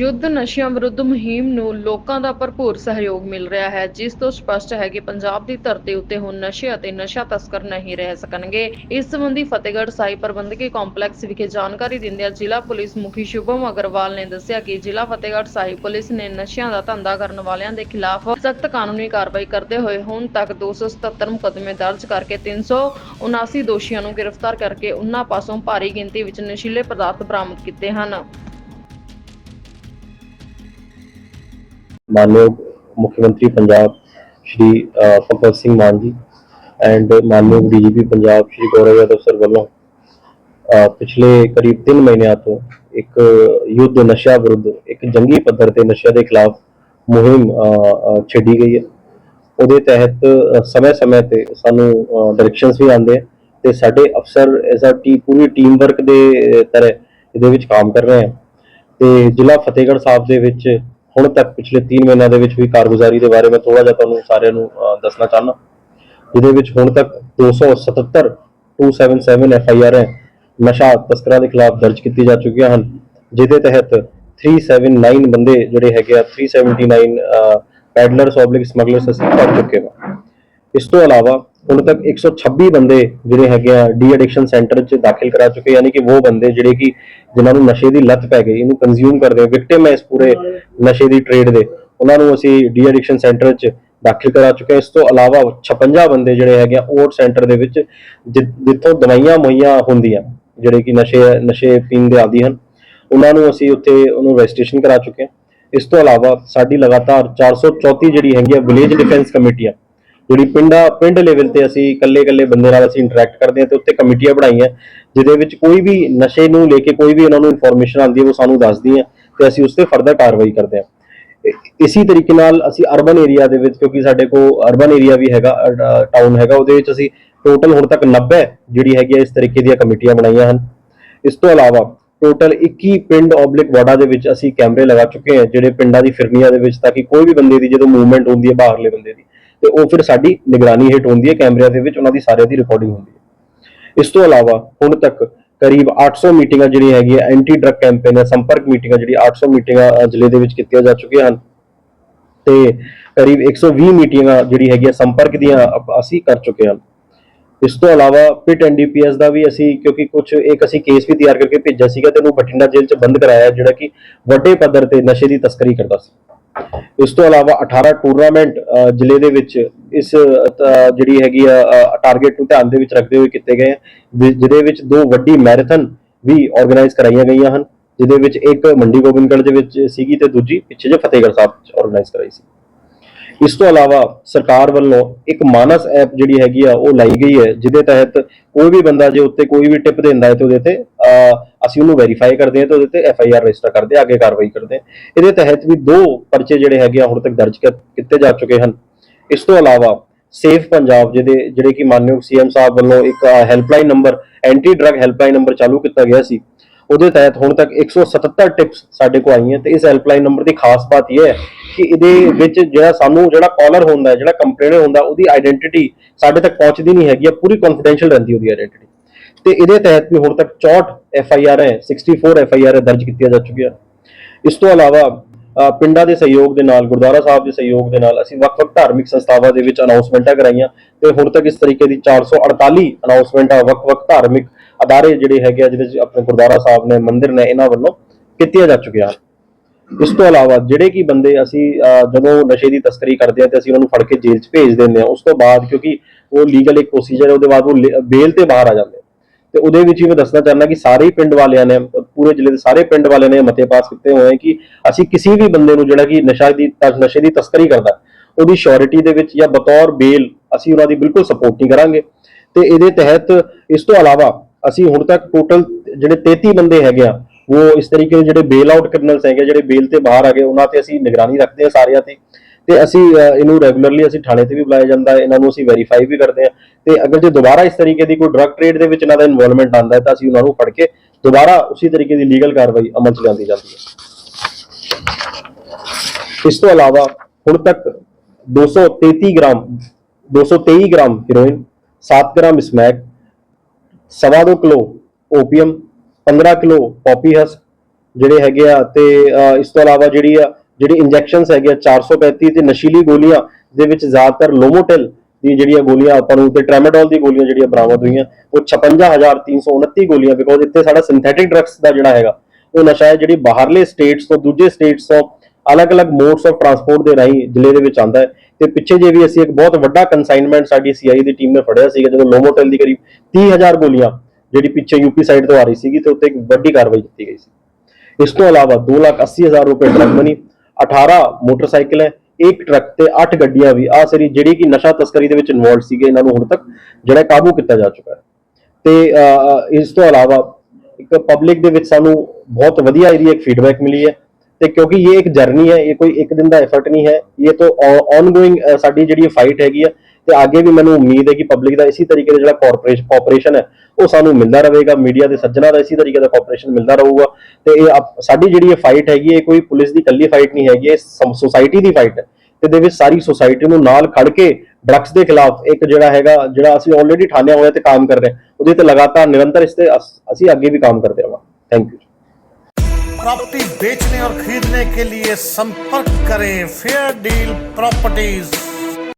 ਯੁੱਧ ਨਸ਼ਿਆਂ ਵਿਰੁੱਧ ਮੁਹਿੰਮ ਨੂੰ ਲੋਕਾਂ ਦਾ ਭਰਪੂਰ ਸਹਿਯੋਗ ਮਿਲ ਰਿਹਾ ਹੈ, ਜਿਸ ਤੋਂ ਸਪਸ਼ਟ ਹੈ ਕਿ ਪੰਜਾਬ ਦੀ ਧਰਤੀ ਉੱਤੇ ਹੁਣ ਨਸ਼ੇ ਅਤੇ ਨਸ਼ਾ ਤਸਕਰ ਨਹੀਂ ਰਹਿ ਸਕਣਗੇ। ਇਸ ਸੰਬੰਧੀ ਫਤਿਹਗੜ੍ਹ ਸਾਹਿਬ ਪ੍ਰਬੰਧਕੀ ਕੰਪਲੈਕਸ ਵਿਖੇ ਜਾਣਕਾਰੀ ਦਿੰਦਿਆਂ ਜ਼ਿਲ੍ਹਾ ਪੁਲਿਸ ਮੁਖੀ ਸ਼ੁਭਮ ਅਗਰਵਾਲ ਨੇ ਦੱਸਿਆ ਕਿ ਜ਼ਿਲ੍ਹਾ ਫਤਿਹਗੜ੍ਹ ਸਾਹਿਬ ਪੁਲਿਸ ਨੇ ਨਸ਼ਿਆਂ ਦਾ ਧੰਦਾ ਕਰਨ ਵਾਲਿਆਂ ਦੇ ਖਿਲਾਫ ਸਖਤ ਕਾਨੂੰਨੀ ਕਾਰਵਾਈ ਕਰਦੇ ਹੋਏ ਹੁਣ ਤੱਕ 277 ਮੁਕੱਦਮੇ ਦਰਜ ਕਰਕੇ 379 ਦੋਸ਼ੀਆਂ ਨੂੰ ਗ੍ਰਿਫਤਾਰ ਕਰਕੇ ਉਨ੍ਹਾਂ ਪਾਸੋਂ ਭਾਰੀ ਗਿਣਤੀ ਵਿੱਚ ਨਸ਼ੀਲੇ ਪਦਾਰਥ ਬਰਾਮਦ ਕੀਤੇ ਹਨ। ਮਾਨਯੋਗ ਮੁੱਖ ਮੰਤਰੀ ਪੰਜਾਬ ਸ਼੍ਰੀ ਅ, ਸਿੰਘ ਮਾਨ ਜੀ ਐਂਡ ਮਾਨਯੋਗ ਡੀਜੀਪੀ ਪੰਜਾਬ ਸ਼੍ਰੀ ਗੌਰਵ ਯਾਦਵ ਸਰ ਵੱਲੋਂ ਪਿਛਲੇ ਕਰੀਬ 3 ਮਹੀਨਿਆਂ ਤੋਂ ਇੱਕ ਯੁੱਧ ਨਸ਼ਾ ਵਿਰੁੱਧ ਇੱਕ ਜੰਗੀ ਪੱਧਰ ਤੇ ਨਸ਼ਿਆਂ ਦੇ ਖਿਲਾਫ ਮੁਹਿੰਮ ਅ, ਛੱਡੀ ਗਈ ਹੈ। ਉਹਦੇ ਤਹਿਤ ਸਮੇਂ-ਸਮੇਂ ਤੇ ਸਾਨੂੰ ਡਾਇਰੈਕਸ਼ਨਸ ਵੀ ਆਉਂਦੇ ਆ ਤੇ ਸਾਡੇ ਅਫਸਰ ਐਜ਼ ਅ ਟੀ ਪੂਰੀ ਟੀਮ ਵਰਕ ਦੇ ਤਰ੍ਹਾਂ ਇਹਦੇ ਵਿੱਚ ਕੰਮ ਕਰ ਰਹੇ ਆ। ਤੇ ਜ਼ਿਲ੍ਹਾ ਫਤਿਹਗੜ੍ਹ ਸਾਹਿਬ ਦੇ ਵਿੱਚ ਹੁਣ ਤੱਕ ਪਿਛਲੇ 3 ਮਹੀਨਿਆਂ ਦੇ ਵਿੱਚ ਵੀ ਕਾਰਗੁਜ਼ਾਰੀ ਦੇ ਬਾਰੇ ਮੈਂ ਥੋੜਾ ਜਿਹਾ ਤੁਹਾਨੂੰ ਸਾਰਿਆਂ ਨੂੰ ਦੱਸਣਾ ਚਾਹੁੰਦਾ। ਜਿਹਦੇ ਵਿੱਚ ਹੁਣ ਤੱਕ 277 277 ਐਫ ਆਈ ਆਰ ਹੈ, ਨਸ਼ਾ ਤਸਕਰਾਂ ਦੇ ਖਿਲਾਫ ਦਰਜ ਕੀਤੀ ਜਾ ਚੁੱਕੀਆਂ ਹਨ, ਜਿਹਦੇ ਤਹਿਤ 379 ਬੰਦੇ ਜਿਹੜੇ ਹੈਗੇ ਆ 379 ਪੈਡਲਰਸ ਆਬਲਿਕ ਸਮਗਲਰਸ ਅਸੀਂ ਫੜ ਚੁੱਕੇ ਹਾਂ। ਇਸ ਤੋਂ ਇਲਾਵਾ ਹੁਣ ਤੱਕ 126 ਬੰਦੇ ਜਿਹੜੇ ਹੈਗੇ ਆ ਡੀ ਐਡਿਕਸ਼ਨ ਸੈਂਟਰ 'ਚ ਦਾਖਲ ਕਰਾ ਚੁੱਕੇ ਯਾਨੀ ਕਿ ਉਹ ਬੰਦੇ ਜਿਹੜੇ ਕਿ ਜਿਨ੍ਹਾਂ ਨੂੰ ਨਸ਼ੇ ਦੀ ਲੱਤ ਪੈ ਗਈ, ਇਹਨੂੰ ਕੰਜ਼ਿਊਮ ਕਰਦੇ ਵਿਕਟਿਮ ਹੈ ਇਸ ਪੂਰੇ ਨਸ਼ੇ ਦੀ ਟ੍ਰੇਡ ਦੇ। ਉਹਨਾਂ ਨੂੰ ਅਸੀਂ ਡੀ ਐਡਿਕਸ਼ਨ ਸੈਂਟਰ 'ਚ ਦਾਖਲ ਕਰਾ ਚੁੱਕੇ ਇਸ ਤੋਂ ਇਲਾਵਾ 56 ਬੰਦੇ ਜਿਹੜੇ ਹੈਗੇ ਆ ਓਟ ਸੈਂਟਰ ਦੇ ਵਿੱਚ ਜਿੱਥੋਂ ਦਵਾਈਆਂ ਮੁਹੱਈਆ ਹੁੰਦੀਆਂ, ਜਿਹੜੇ ਕਿ ਨਸ਼ੇ ਨਸ਼ੇ ਪੀਣ ਦੇ ਆਦੀ ਹਨ, ਉਹਨਾਂ ਨੂੰ ਅਸੀਂ ਉੱਥੇ ਉਹਨੂੰ ਰਜਿਸਟ੍ਰੇਸ਼ਨ ਕਰਾ ਚੁੱਕੇ ਹਾਂ ਇਸ ਤੋਂ ਇਲਾਵਾ ਸਾਡੀ ਲਗਾਤਾਰ 434 ਜਿਹੜੀ ਹੈਗੀ ਆ, ਵਿਲੇਜ ਡਿਫੈਂਸ ਕਮੇਟੀਆਂ ਜਿਹੜੀ ਪਿੰਡਾਂ ਪਿੰਡ ਲੈਵਲ ਤੇ ਅਸੀਂ ਇਕੱਲੇ ਇਕੱਲੇ ਬੰਦੇ ਨਾਲ ਅਸੀਂ ਇੰਟਰੈਕਟ ਕਰਦੇ ਹਾਂ ਤੇ ਉੱਤੇ ਕਮੇਟੀਆਂ ਬਣਾਈਆਂ, ਜਿਹਦੇ ਵਿੱਚ ਕੋਈ ਵੀ ਨਸ਼ੇ ਨੂੰ ਲੈ ਕੇ ਕੋਈ ਵੀ ਉਹਨਾਂ ਨੂੰ ਇਨਫੋਰਮੇਸ਼ਨ ਆਉਂਦੀ ਹੈ, ਉਹ ਸਾਨੂੰ ਦੱਸਦੀ ਹੈ ਤੇ ਅਸੀਂ ਉਸ ਤੇ ਫਰਦਰ ਕਾਰਵਾਈ ਕਰਦੇ ਹਾਂ। ਇ- ਤਰੀਕੇ ਨਾਲ ਅਸੀਂ ਅਰਬਨ ਏਰੀਆ ਦੇ ਵਿੱਚ, ਕਿਉਂਕਿ ਸਾਡੇ ਕੋਲ ਅਰਬਨ ਏਰੀਆ ਵੀ ਹੈਗਾ ਟਾਊਨ ਹੈਗਾ, ਉਹਦੇ ਵਿੱਚ ਅਸੀਂ ਟੋਟਲ ਹੁਣ ਤੱਕ 90 ਜਿਹੜੀ ਹੈਗੀ ਆ ਇਸ ਤਰੀਕੇ ਦੀਆਂ ਕਮੇਟੀਆਂ ਬਣਾਈਆਂ ਹਨ। ਇਸ ਤੋਂ ਇਲਾਵਾ ਟੋਟਲ 21 ਪਿੰਡ ਆਬਲਿਕ ਵਾਰਡਾ ਦੇ ਵਿੱਚ ਅਸੀਂ ਕੈਮਰੇ ਲਗਾ ਚੁੱਕੇ ਹਾਂ, ਜਿਹੜੇ ਪਿੰਡਾਂ ਦੀ ਫਿਰਨੀਆਂ ਦੇ ਵਿੱਚ, ਤਾਂ ਕਿ ਕੋਈ ਵੀ ਬੰਦੇ ਦੀ ਜਦੋਂ ਮੂਵਮੈਂਟ ਹੁੰਦੀ ਹੈ, ਬਾਹਰਲੇ ਬੰਦੇ ਦੀ ਤੇ ਉਹ ਫਿਰ ਸਾਡੀ ਨਿਗਰਾਨੀ ਹੇਠ ਹੁੰਦੀ ਹੈ, ਕੈਮਰਿਆਂ ਦੇ ਵਿੱਚ ਉਹਨਾਂ ਦੀ ਸਾਰਿਆਂ ਦੀ ਰਿਕਾਰਡਿੰਗ ਹੁੰਦੀ ਹੈ। ਇਸ ਤੋਂ ਇਲਾਵਾ ਹੁਣ ਤੱਕ ਕਰੀਬ 800 ਮੀਟਿੰਗਾਂ ਜਿਹੜੀਆਂ ਹੈਗੀਆਂ ਐਂਟੀ ਡਰਗ ਕੈਂਪੇਨ ਹੈ, ਸੰਪਰਕ ਮੀਟਿੰਗਾਂ ਜਿਹੜੀ 800 ਮੀਟਿੰਗਾਂ ਜ਼ਿਲ੍ਹੇ ਦੇ ਵਿੱਚ ਕੀਤੀਆਂ ਜਾ ਚੁੱਕੀਆਂ ਹਨ। ਤੇ ਕਰੀਬ 120 ਮੀਟਿੰਗਾਂ ਜਿਹੜੀ ਹੈਗੀਆਂ, ਸੰਪਰਕ ਦੀਆਂ ਅਸੀਂ ਕਰ ਚੁੱਕੇ ਹਾਂ। ਇਸ ਤੋਂ ਇਲਾਵਾ ਪਿਟ ਐਨਡੀਪੀਐਸ ਦਾ ਵੀ ਅਸੀਂ, ਕਿਉਂਕਿ ਕੁਝ ਇੱਕ ਅਸੀਂ ਕੇਸ ਵੀ ਤਿਆਰ ਕਰਕੇ ਭੇਜਿਆ ਸੀਗਾ ਤੇ ਉਹਨੂੰ ਬਠਿੰਡਾ ਜੇਲ੍ਹ 'ਚ ਬੰਦ ਕਰਾਇਆ, ਜਿਹੜਾ ਕਿ ਵੱਡੇ ਪੱਧਰ ਤੇ ਨਸ਼ੇ ਦੀ ਤਸਕਰੀ ਕਰਦਾ ਸੀ। ਇਸ ਤੋਂ ਇਲਾਵਾ 18 ਟੂਰਨਾਮੈਂਟ ਜ਼ਿਲ੍ਹੇ ਦੇ ਵਿੱਚ ਇਸ ਅ, ਜਿਹੜੀ ਹੈਗੀ ਆ ਟਾਰਗੇਟ ਨੂੰ ਧਿਆਨ ਦੇ ਵਿੱਚ ਰੱਖਦੇ ਹੋਏ ਕੀਤੇ ਗਏ ਆ, ਜਿਹਦੇ ਵਿੱਚ ਦੋ ਵੱਡੀ ਮੈਰਾਥਨ ਵੀ ਆਰਗੇਨਾਈਜ਼ ਕਰਾਈਆਂ ਗਈਆਂ ਹਨ ਜਿਹਦੇ ਵਿੱਚ ਇੱਕ ਮੰਡੀ ਗੋਬਿੰਦਗੜ੍ਹ ਦੇ ਵਿੱਚ ਸੀਗੀ ਤੇ ਦੂਜੀ ਪਿੱਛੇ ਜੇ ਫਤਿਹਗੜ੍ਹ ਸਾਹਿਬ ਚ ਆਰਗੇਨਾਈਜ਼ ਕਰਾਈ ਸੀ। ਇਸ ਤੋਂ ਇਲਾਵਾ ਸਰਕਾਰ ਵੱਲੋਂ ਇੱਕ ਮਾਨਸ ਐਪ ਜਿਹੜੀ ਹੈਗੀ ਆ ਉਹ ਲਾਈ ਗਈ ਹੈ ਜਿਹਦੇ ਤਹਿਤ ਕੋਈ ਵੀ ਬੰਦਾ ਜੇ ਉੱਤੇ ਕੋਈ ਵੀ ਟਿਪ ਦਿੰਦਾ ਹੈ ਤੇ ਉਹਦੇ ਤੇ ਅਸੀਂ ਉਹਨੂੰ ਵੈਰੀਫਾਈ ਕਰਦੇ ਹਾਂ ਤੇ ਉਹਦੇ ਤੇ ਐਫ ਆਈ ਆਰ ਰਜਿਸਟਰ ਕਰਦੇ ਹਾਂ, ਅੱਗੇ ਕਾਰਵਾਈ ਕਰਦੇ ਹਾਂ। ਇਹਦੇ ਤਹਿਤ ਵੀ ਦੋ ਪਰਚੇ ਜਿਹੜੇ ਹੈਗੇ ਆ ਹੁਣ ਤੱਕ ਦਰਜ ਕੀਤੇ ਜਾ ਚੁੱਕੇ ਹਨ। ਇਸ ਤੋਂ ਇਲਾਵਾ ਸੇਫ ਪੰਜਾਬ ਜਿਹਦੇ ਜਿਹੜੇ ਕਿ ਮਾਨਯੋਗ ਸੀਐਮ ਸਾਹਿਬ ਵੱਲੋਂ ਇੱਕ helpline number anti drug helpline number ਚਾਲੂ ਕੀਤਾ ਗਿਆ ਸੀ। ਉਹਦੇ ਤਹਿਤ ਹੁਣ ਤੱਕ 177 ਟਿਪਸ ਸਾਡੇ ਕੋਲ ਆਈਆਂ ਤੇ ਇਸ ਹੈਲਪਲਾਈਨ ਨੰਬਰ ਦੀ ਖਾਸ ਬਾਤ ਇਹ ਹੈ ਕਿ ਇਹਦੇ ਵਿੱਚ ਜਿਹੜਾ ਸਾਨੂੰ ਜਿਹੜਾ ਕਾਲਰ ਹੁੰਦਾ, ਜਿਹੜਾ ਕੰਪਲੇਨਰ ਹੁੰਦਾ, ਉਹਦੀ ਆਇਡੈਂਟੀਟੀ ਸਾਡੇ ਤੱਕ ਪਹੁੰਚਦੀ ਨਹੀਂ ਹੈਗੀ ਹੈ ਪੂਰੀ ਕੌਨਫੀਡੈਂਸ਼ੀਅਲ ਰਹਿੰਦੀ ਉਹਦੀ ਆਇਡੈਂਟੀਟੀ ਤੇ ਇਹਦੇ ਤਹਿਤ ਵੀ ਹੁਣ ਤੱਕ 64 ਐਫ ਆਈ ਆਰ ਹੈ 64 ਐਫ ਆਈ ਆਰ ਦਰਜ ਕੀਤੀਆਂ ਜਾ ਚੁੱਕੀਆਂ। ਇਸ ਤੋਂ ਇਲਾਵਾ ਪਿੰਡਾਂ ਦੇ ਸਹਿਯੋਗ ਦੇ ਨਾਲ, ਗੁਰਦੁਆਰਾ ਸਾਹਿਬ ਦੇ ਸਹਿਯੋਗ ਦੇ ਨਾਲ ਅਸੀਂ ਵੱਖ-ਵੱਖ ਧਾਰਮਿਕ ਸੰਸਥਾਵਾਂ ਦੇ ਵਿੱਚ ਅਨਾਉਂਸਮੈਂਟਾਂ ਕਰਾਈਆਂ ਤੇ ਹੁਣ ਤੱਕ ਇਸ ਤਰੀਕੇ ਦੀ 448 ਅਨਾਉਂਸਮੈਂਟਾਂ ਵੱਖ-ਵੱਖ ਧਾਰਮਿਕ ਅਦਾਰੇ ਜਿਹੜੇ ਹੈਗੇ ਆ, ਜਿਹਦੇ ਵਿੱਚ ਆਪਣੇ ਗੁਰਦੁਆਰਾ ਸਾਹਿਬ ਨੇ, ਮੰਦਿਰ ਨੇ, ਇਹਨਾਂ ਵੱਲੋਂ ਕੀਤੀਆਂ ਜਾ ਚੁੱਕੀਆਂ ਹਨ। ਇਸ ਤੋਂ ਇਲਾਵਾ ਜਿਹੜੇ ਕੀ ਬੰਦੇ ਅਸੀਂ ਜਦੋਂ ਨਸ਼ੇ ਦੀ ਤਸਕਰੀ ਕਰਦੇ ਆ ਤੇ ਅਸੀਂ ਉਹਨਾਂ ਨੂੰ ਫੜ ਕੇ ਜੇਲ੍ਹ 'ਚ ਭੇਜ ਦਿੰਦੇ ਆ, ਉਸ ਤੋਂ ਬਾਅਦ ਕਿਉਂਕਿ ਉਹ ਲੀਗਲ ਇੱਕ ਪ੍ਰੋਸੀਜਰ ਹੈ, ਉਹਦੇ ਬਾਅਦ ਉਹ ਬੇਲ ਤੇ ਬਾਹਰ ਆ ਜਾਂਦੇ ਆ। ਤੇ ਉਹਦੇ ਵਿੱਚ ਹੀ ਮੈਂ ਦੱਸਣਾ ਚਾਹੁੰਦਾ ਕਿ ਸਾਰੇ ਹੀ ਪਿੰਡ ਵਾਲਿਆਂ ਨੇ, ਪੂਰੇ ਜ਼ਿਲ੍ਹੇ ਦੇ ਸਾਰੇ ਪਿੰਡ ਵਾਲਿਆਂ ਨੇ ਮਤੇ ਪਾਸ ਕੀਤੇ ਹੋਏ ਕਿ ਅਸੀਂ ਕਿਸੇ ਵੀ ਬੰਦੇ ਨੂੰ ਜਿਹੜਾ ਕਿ ਨਸ਼ਾ ਦੀ ਨਸ਼ੇ ਦੀ ਤਸਕਰੀ ਕਰਦਾ, ਉਹਦੀ ਸ਼ੋਰਿਟੀ ਦੇ ਵਿੱਚ ਜਾਂ ਬਤੌਰ ਬੇਲ ਅਸੀਂ ਉਹਨਾਂ ਦੀ ਬਿਲਕੁਲ ਸਪੋਰਟ ਨਹੀਂ ਕਰਾਂਗੇ। ਤੇ ਇਹਦੇ ਤਹਿਤ ਇਸ ਤੋਂ ਇਲਾਵਾ ਅਸੀਂ ਹੁਣ ਤੱਕ ਟੋਟਲ ਜਿਹੜੇ 33 ਬੰਦੇ ਹੈਗੇ ਆ ਉਹ ਇਸ ਤਰੀਕੇ ਦੇ ਜਿਹੜੇ ਬੇਲ ਆਊਟ ਕ੍ਰਿਮੀਨਲਸ ਹੈਗੇ ਜਿਹੜੇ ਬੇਲ ਤੇ ਬਾਹਰ ਆ ਗਏ, ਉਹਨਾਂ ਤੇ ਅਸੀਂ ਨਿਗਰਾਨੀ ਰੱਖਦੇ ਹਾਂ ਸਾਰਿਆਂ ਤੇ। ਤੇ ਅਸੀਂ ਇਹਨੂੰ ਰੈਗੂਲਰਲੀ ਅਸੀਂ ਥਾਣੇ ਤੇ ਵੀ ਬੁਲਾਇਆ ਜਾਂਦਾ ਹੈ, ਇਹਨਾਂ ਨੂੰ ਅਸੀਂ ਵੈਰੀਫਾਈ ਵੀ ਕਰਦੇ ਹਾਂ। ਤੇ ਅਗਰ ਜੇ ਦੁਬਾਰਾ ਇਸ ਤਰੀਕੇ ਦੀ ਕੋਈ ਡਰਗ ਟ੍ਰੇਡ ਦੇ ਵਿੱਚ ਇਹਨਾਂ ਦਾ ਇਨਵੋਲਵਮੈਂਟ ਆਉਂਦਾ ਹੈ, ਤਾਂ ਅਸੀਂ ਉਹਨਾਂ ਨੂੰ ਫੜ ਕੇ ਦੁਬਾਰਾ ਉਸੇ ਤਰੀਕੇ ਦੀ ਲੀਗਲ ਕਾਰਵਾਈ ਅਮਲ 'ਚ ਲਿਆਂਦੀ ਜਾਂਦੀ ਹੈ। ਇਸ ਤੋਂ ਇਲਾਵਾ ਹੁਣ ਤੱਕ 233 gram 223 gram heroin 7 gram smack ਸਵਾ ਦੋ kilo opium 15 kilo poppy husk ਜਿਹੜੇ ਹੈਗੇ ਆ ਤੇ ਇਸ ਤੋਂ ਇਲਾਵਾ ਜਿਹੜੀ ਆ, ਜਿਹੜੀ ਇੰਜੈਕਸ਼ਨਸ ਹੈਗੇ ਆ 435 ਤੇ ਨਸ਼ੀਲੀ ਗੋਲੀਆਂ ਦੇ ਵਿੱਚ ਜ਼ਿਆਦਾਤਰ ਲੋਮੋਟਿਲ ਦੀ ਜਿਹੜੀਆਂ ਗੋਲੀਆਂ ਆਪਾਂ ਨੂੰ ਤੇ ਟ੍ਰੈਮਾਡੋਲ ਦੀ ਗੋਲੀਆਂ ਜਿਹੜੀਆਂ ਬਰਾਮਦ ਹੋਈਆਂ, ਉਹ 56329 ਗੋਲੀਆਂ ਬਿਕੋਜ਼ ਇੱਥੇ ਸਾਡਾ ਸਿੰਥੈਟਿਕ ਡਰੱਗਸ ਦਾ ਜਿਹੜਾ ਹੈਗਾ, ਉਹ ਨਸ਼ਾ ਹੈ ਜਿਹੜੀ ਬਾਹਰਲੇ ਸਟੇਟਸ ਤੋਂ ਦੂਜੇ ਸਟੇਟਸ ਤੋਂ ਅਲੱਗ-ਅਲੱਗ ਮੋਡਸ ਆਫ ਟਰਾਂਸਪੋਰਟ ਦੇ ਰਾਹੀਂ ਜ਼ਿਲ੍ਹੇ ਦੇ ਵਿੱਚ ਆਉਂਦਾ ਹੈ ਤੇ ਪਿੱਛੇ ਜੇ ਵੀ ਅਸੀਂ ਇੱਕ ਬਹੁਤ ਵੱਡਾ ਕਨਸਾਈਨਮੈਂਟ ਸਾਡੀ ਸੀਆਈ ਦੀ ਟੀਮ ਨੇ ਫੜਿਆ ਸੀਗਾ ਜਦੋਂ ਲੋਮੋਟਿਲ ਦੀ ਕਰੀਬ 30000 ਗੋਲੀਆਂ ਜਿਹੜੀ ਪਿੱਛੇ ਯੂਪੀ ਸਾਈਡ ਤੋਂ ਆ ਰਹੀ ਸੀਗੀ ਤੇ ਉੱਤੇ ਇੱਕ ਵੱਡੀ ਕਾਰਵਾਈ ਕੀਤੀ ਗਈ ਸੀ। ਇਸ ਤੋਂ ਇਲਾਵਾ 280000 ਰੁਪਏ ਡਰਗ ਮਨੀ 18 ਮੋਟਰਸਾਈਕਲ ਹੈ, ਇੱਕ ਟਰੱਕ ਤੇ 8 ਗੱਡੀਆਂ ਵੀ। ਆ ਸਰੀ ਜਿਹੜੀ ਕਿ ਨਸ਼ਾ ਤਸਕਰੀ ਦੇ ਵਿੱਚ ਇਨਵੋਲਡ ਸੀਗੇ ਇਹਨਾਂ ਨੂੰ ਹੁਣ ਤੱਕ, ਜਿਹੜਾ ਕਾਬੂ ਕੀਤਾ ਜਾ ਚੁੱਕਾ ਹੈ। ਤੇ ਇਸ ਤੋਂ ਇਲਾਵਾ ਇੱਕ ਪਬਲਿਕ ਦੇ ਵਿੱਚ ਸਾਨੂੰ ਬਹੁਤ ਵਧੀਆ ਇਹਦੀ ਇੱਕ ਫੀਡਬੈਕ ਮਿਲੀ ਹੈ ਤੇ ਕਿਉਂਕਿ ਇਹ ਇੱਕ ਜਰਨੀ ਹੈ, ਇਹ ਕੋਈ ਇੱਕ ਦਿਨ ਦਾ ਐਫਰਟ ਨਹੀਂ ਹੈ। ਇਹ ਤਾਂ ਆਨਗੋਇੰਗ ਸਾਡੀ ਜਿਹੜੀ ਫਾਈਟ ਹੈਗੀ ਹੈ ਤੇ ਅੱਗੇ ਵੀ ਮੈਨੂੰ ਉਮੀਦ ਹੈ ਕਿ ਪਬਲਿਕ ਦਾ ਇਸੇ ਤਰੀਕੇ ਦਾ ਜਿਹੜਾ ਕਾਰਪੋਰੇਸ਼ਨ ਕੋਆਪਰੇਸ਼ਨ ਹੈ ਉਹ ਸਾਨੂੰ ਮਿਲਦਾ ਰਹੇਗਾ ਮੀਡੀਆ ਦੇ ਸੱਜਣਾ ਦਾ ਇਸੇ ਤਰੀਕੇ ਦਾ ਕੋਆਪਰੇਸ਼ਨ ਮਿਲਦਾ ਰਹੂਗਾ ਤੇ ਇਹ ਆਪ- ਸਾਡੀ ਜਿਹੜੀ ਇਹ ਫਾਈਟ ਹੈਗੀ ਹੈ ਇਹ ਕੋਈ ਪੁਲਿਸ ਦੀ ਇਕੱਲੀ ਫਾਈਟ ਨਹੀਂ ਹੈਗੀ ਇਹ ਸੋਸਾਇਟੀ ਦੀ ਫਾਈਟ ਹੈ ਤੇ ਦੇ ਵਿੱਚ ਸਾਰੀ ਸੋਸਾਇਟੀ ਨੂੰ ਨਾਲ ਖੜ ਕੇ ਡਰੱਗਸ ਦੇ ਖਿਲਾਫ ਇੱਕ ਜਿਹੜਾ ਹੈਗਾ ਜਿਹੜਾ ਅਸੀਂ ਆਲਰੇਡੀ ਠਾਣਿਆ ਹੋਇਆ ਤੇ ਕੰਮ ਕਰ ਰਹੇ ਹਾਂ ਉਹਦੇ ਤੇ ਲਗਾਤਾਰ ਨਿਰੰਤਰ ਇਸ ਤੇ ਅਸ- ਅਸੀਂ ਅੱਗੇ ਵੀ ਕੰਮ ਕਰਦੇ ਰਹਾਂਗੇ ਥੈਂਕ ਯੂ प्रॉपर्टी बेचने और खरीदने के लिए संपर्क करें फेयर डील प्रॉपर्टीज